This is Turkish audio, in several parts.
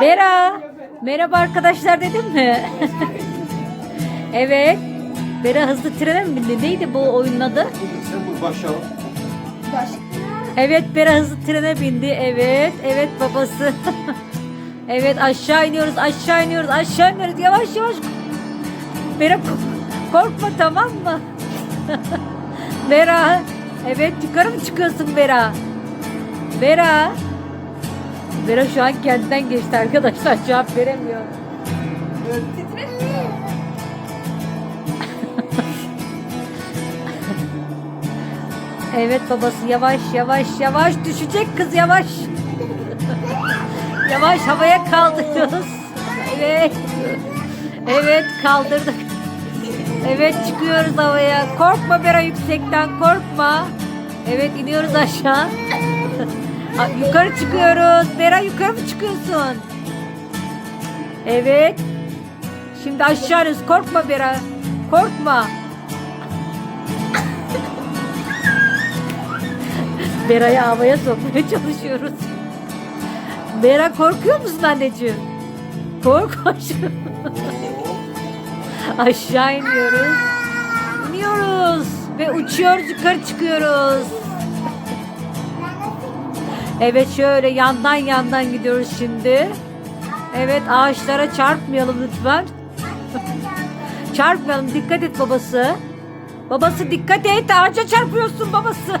Bera. Merhaba arkadaşlar dedim mi? evet. Bera hızlı trene mi bindi? Neydi bu oyunun adı? Evet Bera hızlı trene bindi. Evet. Evet babası. evet aşağı iniyoruz. Aşağı iniyoruz. Aşağı iniyoruz. Yavaş yavaş. Bera ko- korkma tamam mı? Bera. Evet yukarı mı çıkıyorsun Bera? Bera. Bera şu an kendinden geçti arkadaşlar. Cevap veremiyor. Evet babası yavaş yavaş yavaş düşecek kız yavaş. yavaş havaya kaldırıyoruz. Evet. Evet kaldırdık. Evet çıkıyoruz havaya. Korkma Bera yüksekten korkma. Evet iniyoruz aşağı. Yukarı çıkıyoruz. Bera yukarı mı çıkıyorsun? Evet. Şimdi aşağı iniyoruz. Korkma Bera. Korkma. Bera'yı havaya sokmaya çalışıyoruz. Bera korkuyor musun anneciğim? Korkma. Aşağı iniyoruz. İniyoruz. Ve uçuyoruz yukarı çıkıyoruz. Evet şöyle yandan yandan gidiyoruz şimdi. Evet ağaçlara çarpmayalım lütfen. Çarpmayalım dikkat et babası. Babası dikkat et ağaca çarpıyorsun babası.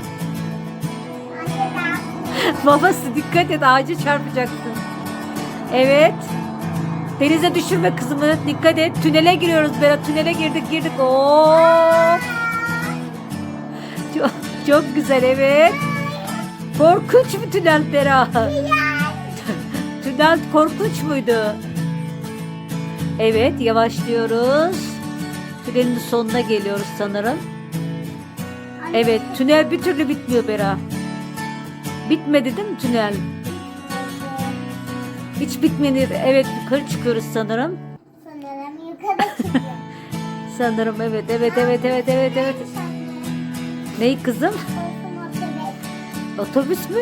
babası dikkat et ağaca çarpacaksın. Evet. Denize düşürme kızımı. Dikkat et. Tünele giriyoruz Berat. Tünele girdik girdik. Oo. Çok, çok güzel evet. Korkunç bir tünel Berat. tünel korkunç muydu? Evet yavaşlıyoruz. Tünelin sonuna geliyoruz sanırım. Evet tünel bir türlü bitmiyor Bera. Bitmedi değil mi tünel? Hiç bitmedi. Evet yukarı çıkıyoruz sanırım. Sanırım yukarı çıkıyor. Sanırım evet evet evet evet evet evet. Ney kızım? Otobüs mü?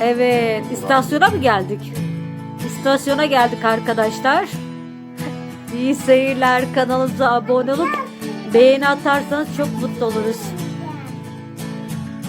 Evet istasyona mı geldik? İstasyona geldik arkadaşlar. İyi seyirler kanalımıza abone olup beğeni atarsanız çok mutlu oluruz.